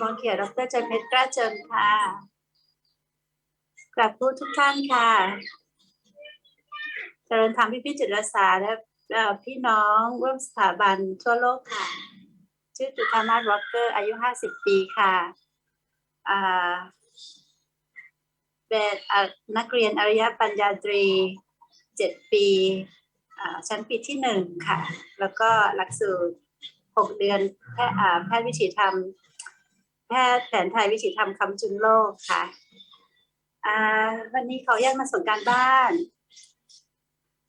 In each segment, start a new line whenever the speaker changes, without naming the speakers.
มอเขียวดรจันเพชรกล้าเจิมค่ะกลับผู้ทุกท่านค่ะเจริญธรรมพี่พี่จิตอาสาและพี่น้องร่วมสถาบันทั่วโลกค่ะ ชื่อจุธามาศร็อกเกอร์อายุห้าสิบปีค่ะเป็นนักเรียนอริยปัญญาตรีเจ็ดปีชั้นปีที่หนึ่งค่ะ แล้วก็หลักสูตรหกเดือนแพทย์อ่าแพทย์วิถีธรรม แพทย์แผนไทยวิถีธรรมคำจุนโลกค่ะอ่าวันนี้เขาแยกมาส่งการบ้าน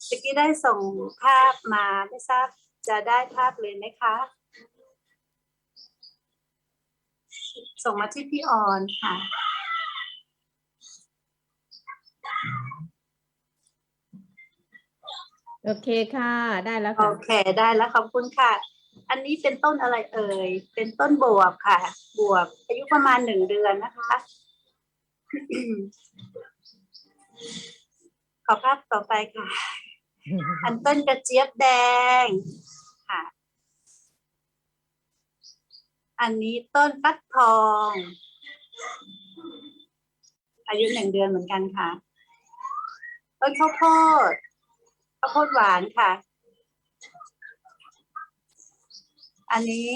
ตะกี้ได้ส่งภาพมาไม่ทราบจะได้ภาพเลยไหมคะ ส่งมาที่พี่ออนค่ะ
โอเคค่ะ ได้แล้ว
โอ
ค่ะ
เค ได้แล้วขอบคุณค่ะ อันนี้เป็นต้นอะไรเอ่ย เป็นต้นบวบค่ะ บวบอายุประมาณหนึ่งเดือนนะคะ ขอภาพต่อไปค่ะ อันต้นกระเจี๊ยบแดงค่ะ อันนี้ต้นฟักทอง อายุหนึ่งเดือนเหมือนกันค่ะ ต้นข้าวโพดข้าวโพดหวานค่ะ อันนี้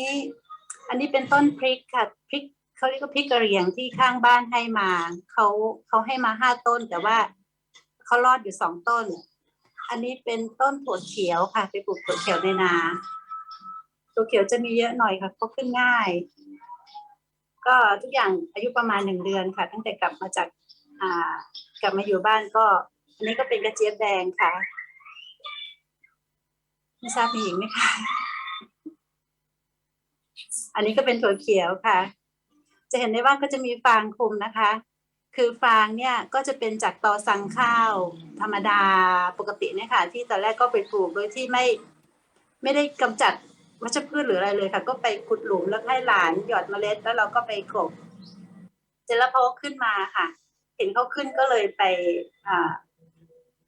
อันนี้เป็นต้นพริกค่ะพริกเขาเรียกว่าพริกกระเหรี่ยงที่ข้างบ้านให้มาเขาเขาให้มาห้าต้น แต่ว่าเขารอดอยู่สองต้น อันนี้เป็นต้นถั่วเขียวค่ะ ไปปลูกถั่วเขียวในนาถั่วเขียวจะมีเยอะหน่อยค่ะเพราะขึ้นง่าย ก็ทุกอย่างอายุประมาณหนึ่งเดือนค่ะ ตั้งแต่กลับมาจากอ่ากลับมาอยู่บ้านก็ อันนี้ก็เป็นกระเจี๊ยบแดงค่ะไม่ทราบมีอีกไหมคะ อันนี้ก็เป็นถั่วเขียวค่ะ จะเห็นได้ว่าก็จะมีฟางคลุมนะคะ คือฟางเนี่ยก็จะเป็นจากตอสังข้าว ธรรมดาปกติเนี่ยค่ะ ที่ตอนแรกก็ไปปลูกโดยที่ไม่ไม่ได้กำจัดวัชพืชหรืออะไรเลยค่ะ ก็ไปขุดหลุมแล้วให้หลานหยอดเมล็ด แล้วเราก็ไปกลบเสร็จแล้วพอขึ้นมาค่ะ เห็นเขาขึ้นก็เลยไปอ่า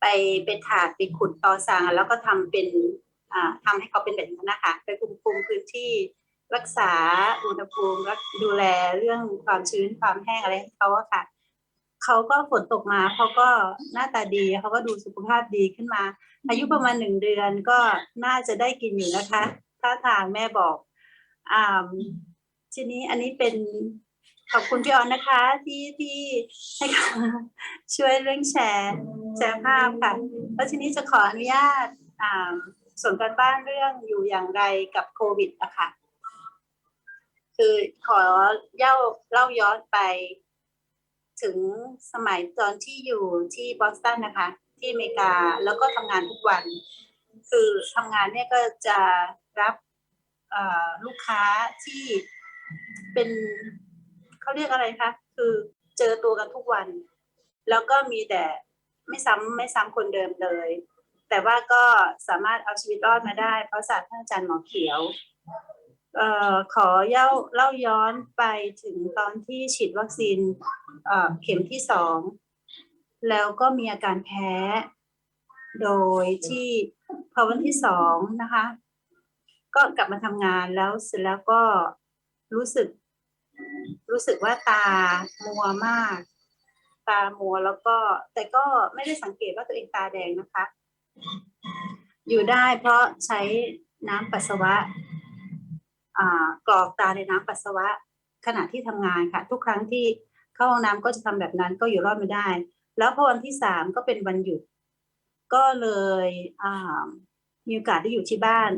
ไปไปถากไปขุดตอสางแล้วก็ทำเป็นอ่าทำให้เขาเป็นแบบนั้นนะคะ ไปคุมคุมพื้นที่ รักษาอุณหภูมิรักดูแลเรื่องความชื้นความแห้งอะไรให้เขาอะค่ะเขาก็ฝนตกมาเขาก็หน้าตาดีเขาก็ดูสุขภาพดีขึ้นมา อายุประมาณหนึ่งเดือนก็น่าจะได้กินอยู่นะคะถ้าทางแม่บอกอ่าทีนี้อันนี้เป็นขอบคุณพี่ออนนะคะที่ที่ให้เขาช่วยเรื่องแชร์แชร์ภาพค่ะแล้วทีนี้จะขออนุญาตอ่าส่วนการบ้านเรื่องอยู่อย่างไรกับโควิดอะค่ะ คือขอเล่าเล่าย้อนไป ถึงสมัยตอนที่อยู่ที่บอสตันนะคะ ที่อเมริกาแล้วก็ทำงานทุกวัน คือทำงานเนี่ยก็จะรับลูกค้าที่เป็นเขาเรียกอะไรคะ คือเจอตัวกันทุกวัน แล้วก็มีแต่ไม่ซ้ำไม่ซ้ำคนเดิมเลย แต่ว่าก็สามารถเอาชีวิตรอดมาได้ เพราะศาสตร์ท่านอาจารย์หมอเขียว เอ่อขอเล่าเล่าย้อนไปถึงตอนที่ฉีดวัคซีนเอ่อเข็มที่สองแล้วก็มีอาการแพ้ โดยที่พอวันที่สองนะคะ ก็กลับมาทำงานแล้วเสร็จแล้วก็รู้สึก รู้สึกว่าตามัวมาก ตามัวแล้วก็ แต่ก็ไม่ได้สังเกตว่าตัวเองตาแดงนะคะ อยู่ได้เพราะใช้น้ำปัสสาวะ กรอกตาในน้ำปัสสาวะขณะที่ทำงานค่ะ ทุกครั้งที่เข้าห้องน้ำก็จะทำแบบนั้นก็อยู่รอดไม่ได้ แล้วพอวันที่สามก็เป็นวันหยุด ก็เลยมีโอกาสได้อยู่ที่บ้าน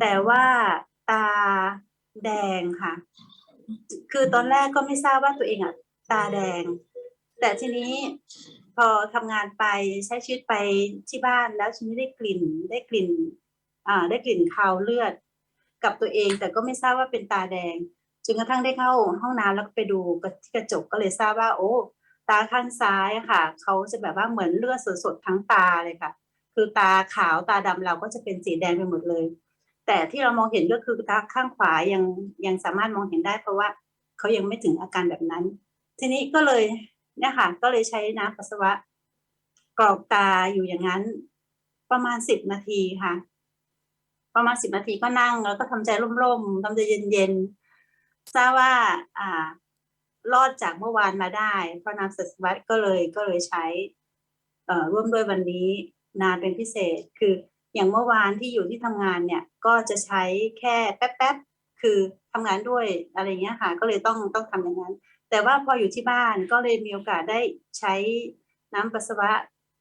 แต่ว่าตาแดงค่ะ คือตอนแรกก็ไม่ทราบว่าตัวเองอะตาแดง แต่ทีนี้พอทำงานไปใช้ชีวิตไปที่บ้านแล้วทีนี้ได้กลิ่นได้กลิ่น อ่าได้กลิ่นคาวเลือด กับตัวเอง แต่ก็ไม่ทราบว่าเป็นตาแดงจนกระทั่งได้เข้าห้องน้ำแล้วก็ไปดูที่กระจกก็เลยทราบว่า โอ้ ตาข้างซ้ายค่ะเขาจะแบบว่าเหมือนเลือดสดๆทั้งตาเลยค่ะ คือตาขาวตาดำเราก็จะเป็นสีแดงไปหมดเลย แต่ที่เรามองเห็นก็คือตาข้างขวายังยังสามารถมองเห็นได้ เพราะว่าเขายังไม่ถึงอาการแบบนั้น ทีนี้ก็เลยเนี่ยค่ะก็เลยใช้น้ำปัสสาวะกรอกตาอยู่อย่างนั้นประมาณสิบนาทีค่ะ ประมาณสิบนาทีก็นั่งแล้วก็ทำใจร่มๆทำใจเย็นๆทราบว่าอ่ารอดจากเมื่อวานมาได้ เพราะน้ำปัสสาวะก็เลยก็เลยใช้เอ่อร่วมด้วยวันนี้นานเป็นพิเศษ คืออย่างเมื่อวานที่อยู่ที่ทำงานเนี่ยก็จะใช้แค่แป๊บๆคือทำงานด้วยอะไรเงี้ยค่ะก็เลยต้องต้องทำอย่างนั้น แต่ว่าพออยู่ที่บ้านก็เลยมีโอกาสได้ใช้น้ำปัสสาวะ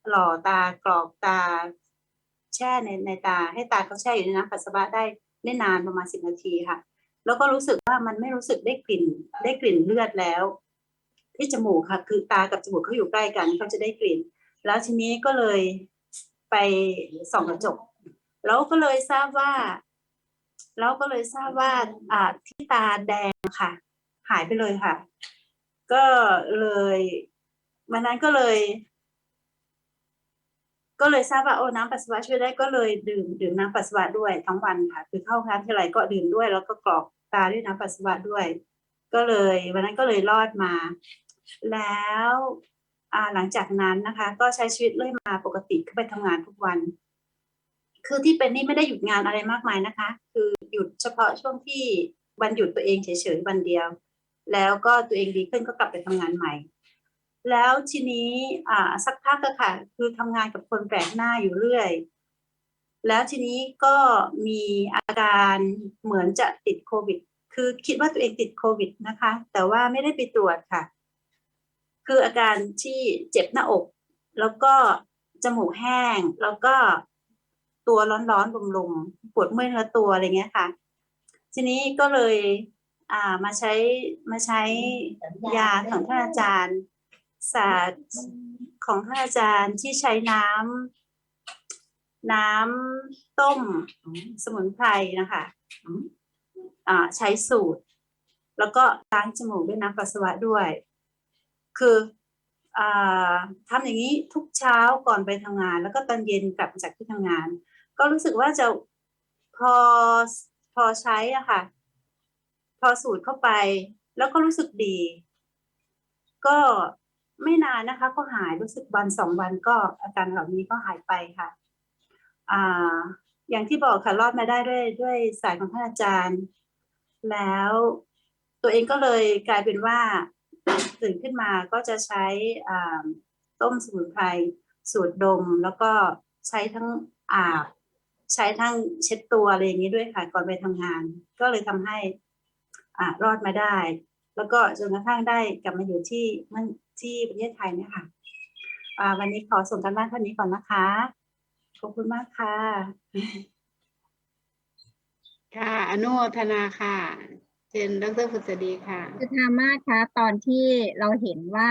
หล่อตากรอกตา แช่ในในตาให้ตาเขาแช่อยู่ในน้ำปัสสาวะได้ได้นานประมาณสิบนาทีค่ะ แล้วก็รู้สึกว่ามันไม่รู้สึกได้กลิ่นได้กลิ่นเลือดแล้ว ที่จมูกค่ะ คือตากับจมูกเขาอยู่ใกล้กันเขาจะได้กลิ่น แล้วทีนี้ก็เลยไปส่องกระจก แล้วก็เลยทราบว่าแล้วก็เลยทราบว่าอ่าที่ตาแดงค่ะ หายไปเลยค่ะ ก็เลยวันนั้นก็เลย ก็เลยทราบว่าโอ้น้ำปัสสาวะช่วยได้ก็เลยดื่มดื่มน้ำปัสสาวะด้วยทั้งวันค่ะ คือเข้าห้องน้ำที่ไรก็ดื่มด้วย แล้วก็กรอกตาด้วยน้ำปัสสาวะด้วย ก็เลยวันนั้นก็เลยรอดมา แล้วหลังจากนั้นนะคะ ก็ใช้ชีวิตเรื่อยมาปกติก็ไปทำงานทุกวัน คือที่เป็นนี่ไม่ได้หยุดงานอะไรมากมายนะคะ คือหยุดเฉพาะช่วงที่วันหยุดตัวเองเฉยๆวันเดียว แล้วก็ตัวเองดีขึ้นก็กลับไปทำงานใหม่ แล้วทีนี้อ่าสักพักก็ค่ะ คือทำงานกับคนแปลกหน้าอยู่เรื่อย แล้วทีนี้ก็มีอาการเหมือนจะติดโควิด คือคิดว่าตัวเองติดโควิดนะคะ แต่ว่าไม่ได้ไปตรวจค่ะ คืออาการที่เจ็บหน้าอก แล้วก็จมูกแห้ง แล้วก็ตัวร้อนๆรุมๆปวดเมื่อยเนื้อตัวอะไรเงี้ยค่ะ ทีนี้ก็เลย อ่ามาใช้มาใช้ยาของท่านอาจารย์ ศาสตร์ของท่านอาจารย์ที่ใช้น้ำน้ำต้มสมุนไพรนะคะอ่าใช้สูตร แล้วก็ล้างจมูกด้วยน้ำปัสสาวะด้วย คืออ่าทำอย่างนี้ทุกเช้าก่อนไปทำงาน แล้วก็ตอนเย็นกลับมาจากที่ทำงาน ก็รู้สึกว่าจะพอพอใช้อะค่ะ พอสูตรเข้าไป แล้วก็รู้สึกดี ก็ ไม่นานนะคะ ก็หายรู้สึกวันสองวันก็อาการเหล่านี้ก็หายไปค่ะอ่าอย่างที่บอกค่ะรอดมาได้ด้วยด้วยสายของท่านอาจารย์ แล้วตัวเองก็เลยกลายเป็นว่าตื่นขึ้นมาก็จะใช้ต้มสมุนไพรสูตรดม แล้วก็ใช้ทั้งอาบ ใช้ทั้งเช็ดตัวอะไรอย่างนี้ด้วยค่ะก่อนไปทำงาน ก็เลยทำให้อรอดมาได้ แล้วก็จนกระทั่งได้กลับมาอยู่ที่มันที่ประเทศไทยเนี่ยค่ะอ่าวันนี้ขอส่งกันบ้านเท่านี้ก่อนนะคะ ขอบคุณมากค่ะ
ค่ะ อนุโมทนาค่ะเชิญดรพุษดีค่ะ
คือธรรมาคะตอนที่เราเห็นว่า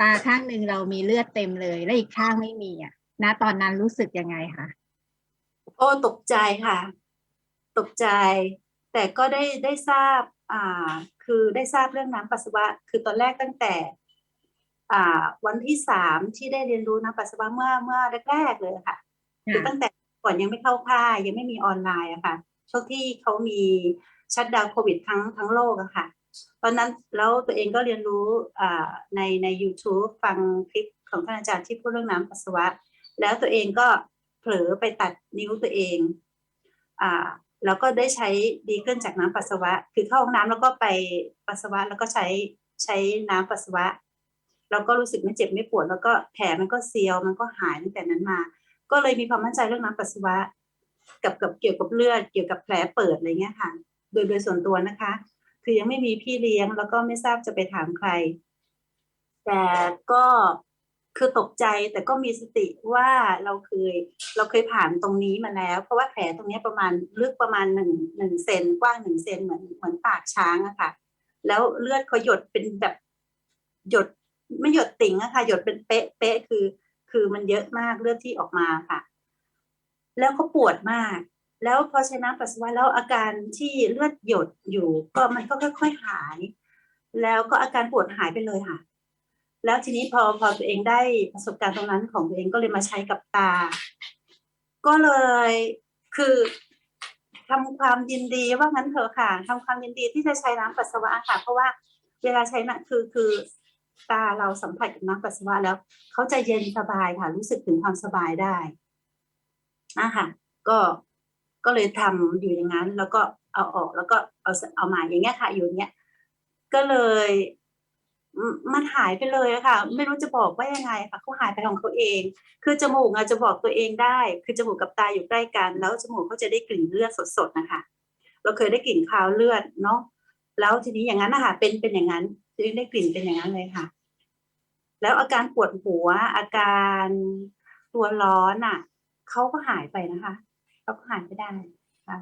ตาข้างหนึ่งเรามีเลือดเต็มเลย และอีกข้างไม่มีอะณตอนนั้นรู้สึกยังไงคะ
โอ้ตกใจค่ะ ตกใจ แต่ก็ได้ได้ทราบอ่า คือได้ทราบเรื่องน้ำปัสสาวะ คือตอนแรกตั้งแต่อ่าวันที่สามที่ได้เรียนรู้น้ำปัสสาวะเมื่อเมื่อแรกๆเลยค่ะคือตั้งแต่ก่อนยังไม่เข้าค่ายยังไม่มีออนไลน์อะค่ะช่วงที่เขามีชัดดาวน์โควิดทั้งทั้งโลกอะค่ะตอนนั้นแล้วตัวเองก็เรียนรู้อ่าในใน YouTube ฟังคลิปของท่านอาจารย์ที่พูดเรื่องน้ำปัสสาวะ แล้วตัวเองก็เผลอไปตัดนิ้วตัวเองอ่า แล้วก็ได้ใช้ดีขึ้นจากน้ำปัสสาวะ คือเข้าห้องน้ำแล้วก็ไปปัสสาวะแล้วก็ใช้ใช้น้ำปัสสาวะ แล้วก็รู้สึกไม่เจ็บไม่ปวด แล้วก็แผลมันก็เซียวมันก็หายตั้งแต่นั้นมา ก็เลยมีความมั่นใจเรื่องน้ำปัสสาวะ กับกับเกี่ยวกับเลือดเกี่ยวกับแผลเปิดอะไรเงี้ยค่ะ โดยโดยส่วนตัวนะคะ คือยังไม่มีพี่เลี้ยงแล้วก็ไม่ทราบจะไปถามใคร แต่ก็ คือตกใจแต่ก็มีสติว่าเราเคยเราเคยผ่านตรงนี้มาแล้ว เพราะว่าแผลตรงนี้ประมาณลึกประมาณหนึ่งหนึ่งเซนกว้างหนึ่งเซนเหมือนเหมือนปากช้างอะค่ะ แล้วเลือดเขาหยดเป็นแบบหยดไม่หยดติ่งอะค่ะ หยดเป็นเป๊ะเป๊ะคือ คือมันเยอะมากเลือดที่ออกมาค่ะ แล้วเขาปวดมาก แล้วพอใช้น้ำปัสสาวะแล้วอาการที่เลือดหยดอยู่ ก็มันก็ค่อย ๆ หาย แล้วก็อาการปวดหายไปเลยค่ะ แล้วทีนี้พอพอตัวเองได้ประสบการณ์ตรงนั้นของตัวเองก็เลยมาใช้กับตา ก็เลยคือทำความยินดีว่างั้นเถอะค่ะทำความยินดีที่จะใช้น้ำปัสสาวะค่ะ เพราะว่าเวลาใช้น่ะคือคือตาเราสัมผัสกับน้ำปัสสาวะแล้วเขาจะเย็นสบายค่ะ รู้สึกถึงความสบายได้นะคะก็ก็เลยทำอยู่อย่างนั้น แล้วก็เอาออกแล้วก็เอาเอามาอย่างเงี้ยค่ะอยู่เงี้ยก็เลย มันหายไปเลยค่ะ ไม่รู้จะบอกว่ายังไงค่ะเขาหายไปของเขาเอง คือจมูกอาจจะบอกตัวเองได้ คือจมูกกับตาอยู่ใกล้กัน แล้วจมูกเขาจะได้กลิ่นเลือดสดๆนะคะ เราเคยได้กลิ่นคาวเลือดเนาะแล้วทีนี้อย่างนั้นนะคะเป็นเป็นอย่างนั้นจะได้กลิ่นเป็นอย่างนั้นเลยค่ะ แล้วอาการปวดหัวอาการตัวร้อนอะเขาก็หายไปนะคะเขาก็หายไปได้ค่ะ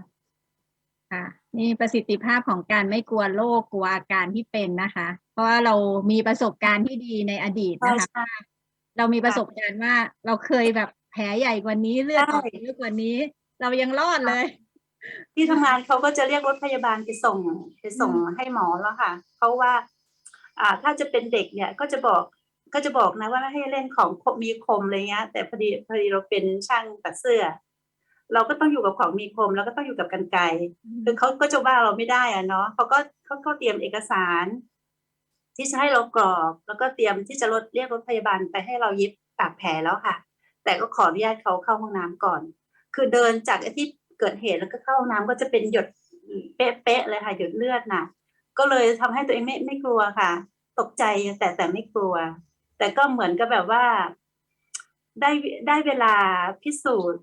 ค่ะนี่ประสิทธิภาพของการไม่กลัวโรคกลัวอาการที่เป็นนะคะ เพราะว่าเรามีประสบการณ์ที่ดีในอดีต
ใช่
นะคะ
ใช่
เรามีประสบการณ์ว่าเราเคยแบบแผลใหญ่กว่านี้เลือดออก
ใช่
เยอะกว่านี้ เรายังรอดเลย
ที่ทำงานเขาก็จะเรียกรถพยาบาลไปส่งไปส่ง
อืม
ให้หมอแล้วค่ะเพราะว่า อ่าถ้าจะเป็นเด็กเนี่ยก็จะบอกก็จะบอกนะว่าไม่ให้เล่นของคมมีคมอะไรเงี้ย แต่พอดีพอดีเราเป็นช่างตัดเสื้อ เราก็ต้องอยู่กับของมีคม แล้วก็ต้องอยู่กับกันไกรคือเขาก็จะว่าเราไม่ได้อะเนาะเขาก็เขาก็เตรียมเอกสาร ที่จะให้เรากรอกแล้วก็เตรียมที่จะรถเรียกรถพยาบาลไปให้เราเย็บปากแผลแล้วค่ะ แต่ก็ขออนุญาตเขาเข้าห้องน้ำก่อน คือเดินจากที่เกิดเหตุแล้วก็เข้าห้องน้ำก็จะเป็นหยดเป๊ะๆเลยค่ะหยดเลือดน่ะก็เลยทำให้ตัวเองไม่ไม่กลัวค่ะ ตกใจแต่แต่ไม่กลัว แต่ก็เหมือนกับแบบว่า ได้ได้เวลาพิสูจน์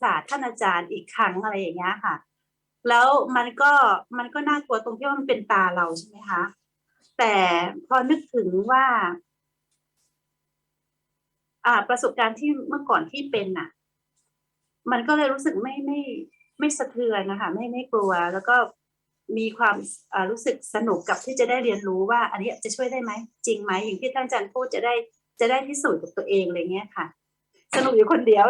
ศาสตร์ท่านอาจารย์อีกครั้งอะไรอย่างเงี้ยค่ะ แล้วมันก็มันก็น่ากลัวตรงที่ว่ามันเป็นตาเราใช่ไหมคะ แต่พอนึกถึงว่าอ่าประสบการณ์ที่เมื่อก่อนที่เป็นน่ะ มันก็เลยรู้สึกไม่ไม่ไม่สะเทือนนะคะไม่ไม่กลัว แล้วก็มีความอ่ารู้สึกสนุกกับที่จะได้เรียนรู้ว่า อันนี้จะช่วยได้ไหมจริงไหมอย่างที่ท่านอาจารย์พูดจะได้จะได้พิสูจน์กับตัวเองอะไรเงี้ยค่ะ สนุกอยู่คนเดียว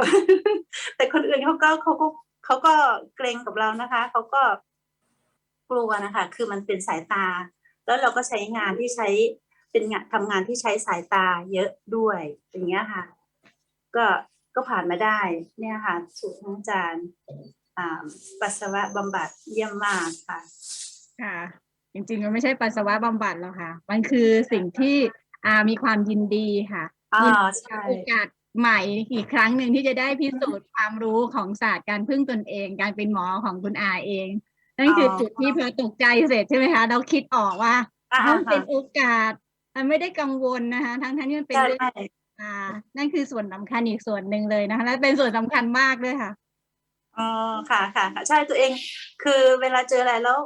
แต่คนอื่นเขาก็เขาก็เขาก็เกรงกับเรานะคะเขาก็กลัวนะคะ คือมันเป็นสายตา แล้วเราก็ใช้งานที่ใช้เป็นงานทำงานที่ใช้สายตาเยอะด้วย อย่างเงี้ยค่ะ ก็ก็ผ่านมาได้ เนี่ยค่ะสูตรของอาจารย์อ่าปัสสาวะบำบัดเยี่ยมมากค่ะ
ค่ะ จริงๆมันไม่ใช่ปัสสาวะบำบัดหรอกค่ะ มันคือสิ่งที่อ่ามีความยินดีค่ะ
อ่า
ยินดี
ใช่
กับโอกาสใหม่อีกครั้งหนึ่งที่จะได้พิสูจน์ความรู้ของศาสตร์การพึ่งตนเอง การเป็นหมอของคุณอาเอง นั่นคือจุดที่พอตกใจเสร็จใช่ไหมคะ เราคิดออกว่า
อ่า
มันเป็นโอกาสมันไม่ได้กังวลนะคะ ทั้งทั้งๆที่มันเป็น
ใช่
เรื่อง
ใช่
อ่า นั่นคือส่วนสำคัญอีกส่วนหนึ่งเลยนะคะ และเป็นส่วนสำคัญมากด้วยค่ะ
อ๋อค่ะค่ะค่ะใช่ตัวเอง คือเวลาเจออะไรแล้ว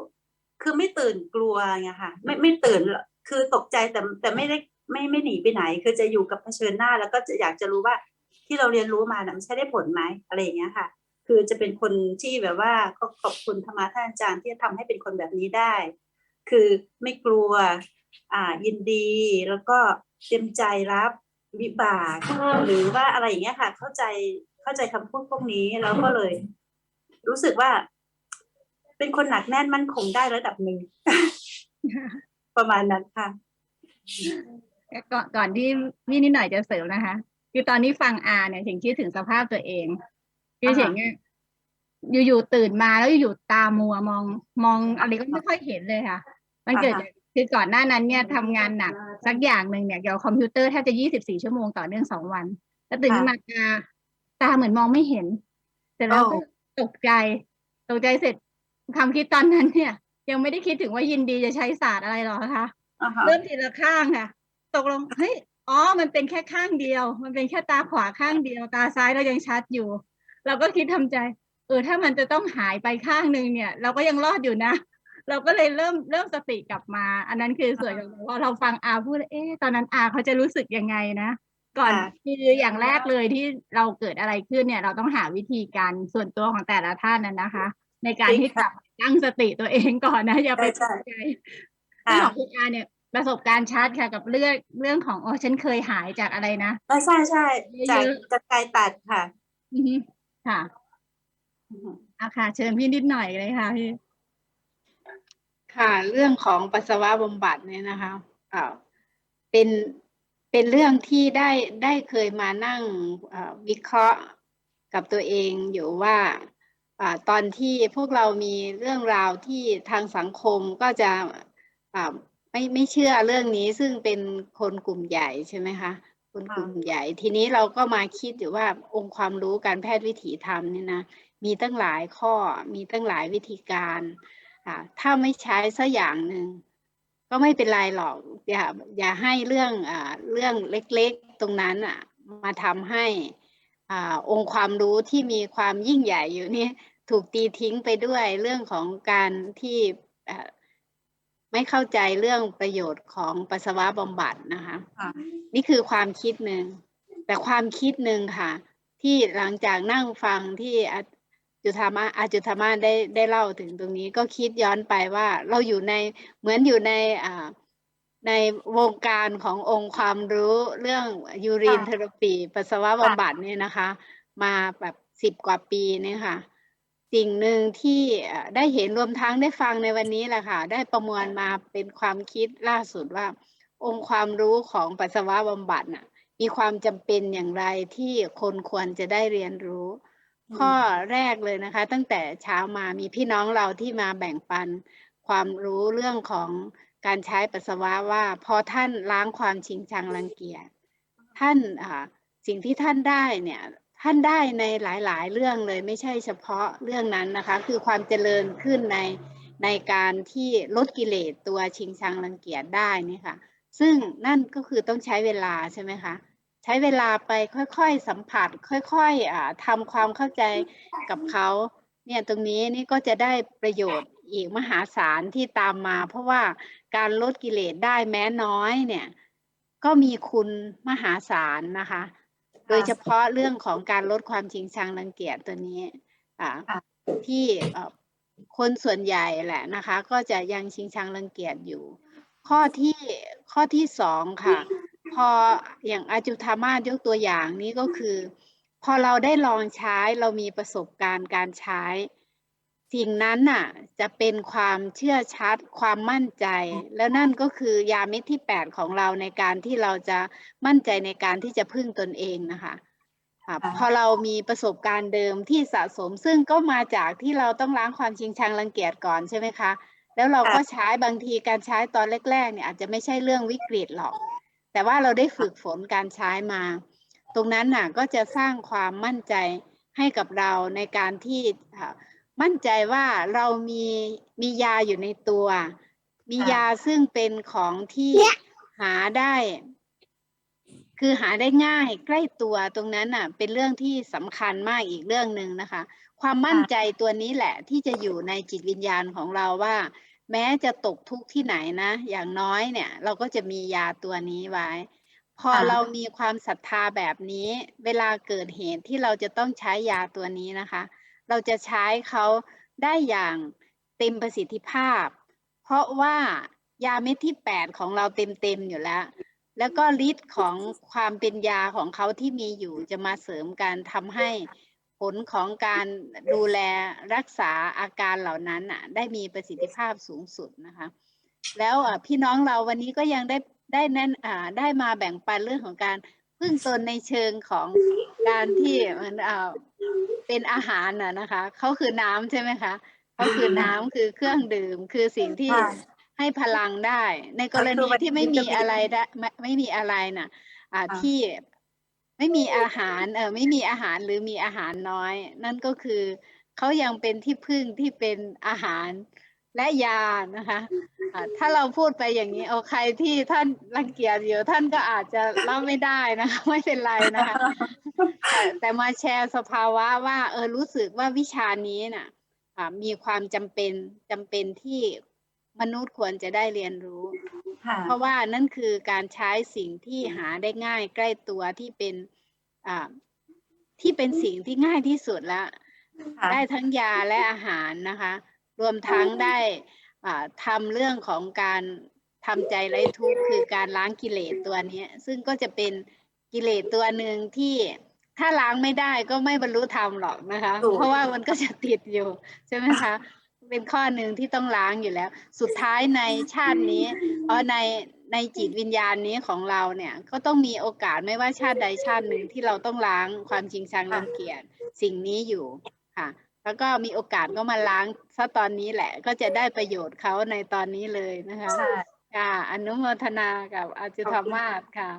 คือไม่ตื่นกลัวไงค่ะ ไม่ไม่ตื่นหรอกคือตกใจแต่แต่ไม่ได้ไม่ไม่หนีไปไหน คือจะอยู่กับเผชิญหน้า แล้วก็จะอยากจะรู้ว่าที่เราเรียนรู้มาน่ะมันใช้ได้ผลไหมอะไรอย่างเงี้ยค่ะ คือจะเป็นคนที่แบบว่าก็ขอบคุณธรรมะท่านอาจารย์ที่ทำให้เป็นคนแบบนี้ได้ คือไม่กลัวอ่ายินดีแล้วก็เตรียมใจรับวิบากหรือว่าอะไรอย่างเงี้ยค่ะ เข้าใจเข้าใจคำพูดพวกนี้แล้วก็เลย รู้สึกว่า เป็นคนหนักแน่นมั่นคงได้ระดับหนึ่งประมาณนั้นค่ะ
ก่อนก่อนที่พี่นิดหน่อยจะเสริมนะคะ คือตอนนี้ฟังอาเนี่ยถึงคิดถึงสภาพตัวเอง คือ
อ่าฮะ
เฉยเนี่ยอยู่ๆตื่นมาแล้วอยู่ๆตามัวมองมองอะไรก็ไม่ค่อยเห็นเลยค่ะ มันเกิดจากคือก่อนหน้านั้นเนี่ยทำงานหนักสักอย่างหนึ่งเนี่ยเกี่ยวกับคอมพิวเตอร์แทบจะยี่สิบสี่ชั่วโมงต่อเนื่องสองวัน แล้วตื่นขึ้นมาตาตาเหมือนมองไม่เห็นเสร็จแล้วก็ตกใจ ตกใจเสร็จความคิดตอนนั้นเนี่ย ยังไม่ได้คิดถึงว่ายินดีจะใช้ศาสตร์อะไรหรอกนะคะ
อ่าฮะ
เริ่มทีละข้างค่ะ ตกลงเฮ้ยอ๋อ มันเป็นแค่ข้างเดียว มันเป็นแค่ตาขวาข้างเดียว ตาซ้ายเรายังชัดอยู่ เราก็คิดทำใจ เออถ้ามันจะต้องหายไปข้างหนึ่งเนี่ย เราก็ยังรอดอยู่นะ เราก็เลยเริ่มเริ่มสติกลับมา อันนั้นคือส่วนของพอเราฟังอาพูดเอ๊ะตอนนั้นอาเขาจะรู้สึกยังไงนะก่อน
ค่ะ
คืออย่างแรกเลยที่เราเกิดอะไรขึ้นเนี่ย เราต้องหาวิธีการส่วนตัวของแต่ละท่านนั้นนะคะ ในการที่กลับตั้งสติตัวเองก่อนนะอย่าไปตกใจ
ค่ะ
เรื่องของคุณอาเนี่ยประสบการณ์ชัดค่ะ กับเรื่องเรื่องของอ๋อฉันเคยหายจากอะไรนะ
ใช่ใช่ใช่จาก
เยอะ
จากไกลตัดค่ะ
อือฮึ ค่ะ
อือฮึ
อาค่ะ เชิญพี่นิดหน่อยเลยค่ะพี่
ค่ะ เรื่องของปัสสาวะบำบัดเนี่ยนะคะอ่าเป็นเป็นเรื่องที่ได้ได้เคยมานั่งอ่าวิเคราะห์กับตัวเองอยู่ว่าอ่าตอนที่พวกเรามีเรื่องราวที่ทางสังคมก็จะอ่าไม่ไม่เชื่อเรื่องนี้ซึ่งเป็นคนกลุ่มใหญ่ใช่ไหมคะ คนกลุ่มใหญ่ ทีนี้เราก็มาคิดอยู่ว่าองค์ความรู้การแพทย์วิถีธรรมเนี่ยนะมีตั้งหลายข้อมีตั้งหลายวิธีการอ่าถ้าไม่ใช้สักอย่างหนึ่งก็ไม่เป็นไรหรอกอย่าอย่าให้เรื่องอ่าเรื่องเล็กๆตรงนั้นอะมาทำให้อ่าองค์ความรู้ที่มีความยิ่งใหญ่อยู่นี่ถูกตีทิ้งไปด้วยเรื่องของการที่ ไม่เข้าใจเรื่องประโยชน์ของปัสสาวะบำบัดนะคะ
ค่ะ
นี่คือความคิดหนึ่ง แต่ความคิดหนึ่งค่ะ ที่หลังจากนั่งฟังที่อาจุธรรมะอาจุธรรมะได้ได้เล่าถึงตรงนี้ก็คิดย้อนไปว่าเราอยู่ในเหมือนอยู่ในอ่าในวงการขององค์ความรู้เรื่องยูริน
ค่ะ
เทอราปีปัสสาวะบำบัดเนี่ยนะคะ มาแบบสิบกว่าปีเนี่ยค่ะ สิ่งหนึ่งที่เอ่อได้เห็นรวมทั้งได้ฟังในวันนี้แหละค่ะ ได้ประมวลมาเป็นความคิดล่าสุดว่า องค์ความรู้ของปัสสาวะบำบัดน่ะ มีความจำเป็นอย่างไรที่คนควรจะได้เรียนรู้
อืม
ข้อแรกเลยนะคะ ตั้งแต่เช้ามามีพี่น้องเราที่มาแบ่งปัน ความรู้เรื่องของการใช้ปัสสาวะว่า พอท่านล้างความชิงชังรังเกียจท่านอ่าสิ่งที่ท่านได้เนี่ย ท่านได้ในหลาย ๆ เรื่องเลยไม่ใช่เฉพาะเรื่องนั้นนะคะ คือความเจริญขึ้นในในการที่ลดกิเลสตัวชิงชังรังเกียจได้นี่ค่ะ ซึ่งนั่นก็คือต้องใช้เวลาใช่ไหมคะ ใช้เวลาไปค่อยๆสัมผัส ค่อยๆทำความเข้าใจกับเขาเนี่ยตรงนี้นี่ก็จะได้ประโยชน์อีกมหาศาลที่ตามมา เพราะว่าการลดกิเลสได้แม้น้อยเนี่ย ก็มีคุณมหาศาลนะคะ โดยเฉพาะเรื่องของการลดความชิงชังรังเกียจตัวนี้อ่า
ค่ะ
ที่เอ่อคนส่วนใหญ่แหละนะคะ ก็จะยังชิงชังรังเกียจอยู่ ข้อที่ข้อที่สองค่ะ พออย่างอาจุธามาศยกตัวอย่างนี้ก็คือ พอเราได้ลองใช้เรามีประสบการณ์การใช้ สิ่งนั้นน่ะ จะเป็นความเชื่อชัดความมั่นใจ แล้วนั่นก็คือยาเม็ดที่แปดของเราในการที่เราจะมั่นใจในการที่จะพึ่งตนเองนะคะอะ
ค่ะ
พอเรามีประสบการณ์เดิมที่สะสม ซึ่งก็มาจากที่เราต้องล้างความชิงชังรังเกียจก่อนใช่ไหมคะ แล้วเราก็ใช้บางทีการใช้ตอนแรกๆเนี่ยอาจจะไม่ใช่เรื่องวิกฤตหรอก แต่ว่าเราได้ฝึกฝนการใช้มา ตรงนั้นน่ะก็จะสร้างความมั่นใจให้กับเราในการที่อ่า มั่นใจว่าเรามีมียาอยู่ในตัว มี
ค่ะ
ยาซึ่งเป็นของที่หาได้ คือหาได้ง่ายใกล้ตัวตรงนั้นน่ะ เป็นเรื่องที่สำคัญมากอีกเรื่องหนึ่งนะคะ ความมั่นใจตัวนี้แหละที่จะอยู่ในจิตวิญญาณของเราว่า แม้จะตกทุกข์ที่ไหนนะ อย่างน้อยเนี่ย เราก็จะมียาตัวนี้ไว้ พอ
ค่ะ
เรามีความศรัทธาแบบนี้ เวลาเกิดเหตุที่เราจะต้องใช้ยาตัวนี้นะคะ เราจะใช้เขาได้อย่างเต็มประสิทธิภาพ เพราะว่ายาเม็ดที่แปดของเราเต็มๆอยู่แล้ว แล้วก็ฤทธิ์ของความเป็นยาของเขาที่มีอยู่จะมาเสริมการทำให้ผลของการดูแลรักษาอาการเหล่านั้นน่ะ ได้มีประสิทธิภาพสูงสุดนะคะ แล้วพี่น้องเราวันนี้ก็ยังได้ได้แน่นได้มาแบ่งปันเรื่องของการ พึ่งตนในเชิงของการที่มันอ่าเป็นอาหารน่ะนะคะเขาคือน้ำใช่ไหมคะเขาคือน้ำคือเครื่องดื่มคือสิ่งที่
ค่ะ
ให้พลังได้ ในกร
ก็คื
ณี
อวัน
ที่ไม่
นี้
มี
จะมี
อะไรได้ไม่ไม่มีอะไรน่ะ อ่า
ค่ะ
ที่ไม่มีอาหารเออไม่มีอาหารหรือมีอาหารน้อย นั่นก็คือเขายังเป็นที่พึ่งที่เป็นอาหาร และยานะคะอ่าถ้าเราพูดไปอย่างนี้เอาใครที่ท่านรังเกียจอยู่ท่านก็อาจจะรับไม่ได้นะคะไม่เป็นไรนะคะแต่แต่มาแชร์สภาวะว่าเออรู้สึกว่าวิชานี้น่ะอ่ามีความจำเป็นจำเป็นที่มนุษย์ควรจะได้เรียนรู้
ค่ะ
เพราะว่านั่นคือการใช้สิ่งที่หาได้ง่ายใกล้ตัวที่เป็นอ่าที่เป็นสิ่งที่ง่ายที่สุดแล้ว
ค่ะ
ได้ทั้งยาและอาหารนะคะ รวมทั้งได้อ่าทำเรื่องของการทำใจไร้ทุกข์คือการล้างกิเลสตัวเนี้ยซึ่งก็จะเป็นกิเลสตัวหนึ่งที่ถ้าล้างไม่ได้ก็ไม่บรรลุธรรมหรอกนะคะ
ถูก
เพราะว่ามันก็จะติดอยู่ใช่ไหมคะเป็นข้อหนึ่งที่ต้องล้างอยู่แล้ว สุดท้ายในชาตินี้เออในในจิตวิญญาณนี้ของเราเนี่ยก็ต้องมีโอกาสไม่ว่าชาติใดชาติหนึ่งที่เราต้องล้างความจริงชังรังเกียจสิ่งนี้อยู่ค่ะ แล้วก็มีโอกาสก็มาล้างซะตอนนี้แหละ ก็จะได้ประโยชน์เขาในตอนนี้เลยนะคะ
ใช่
ค่ะอนุโมทนากับอาจุธรรมาศค่ะ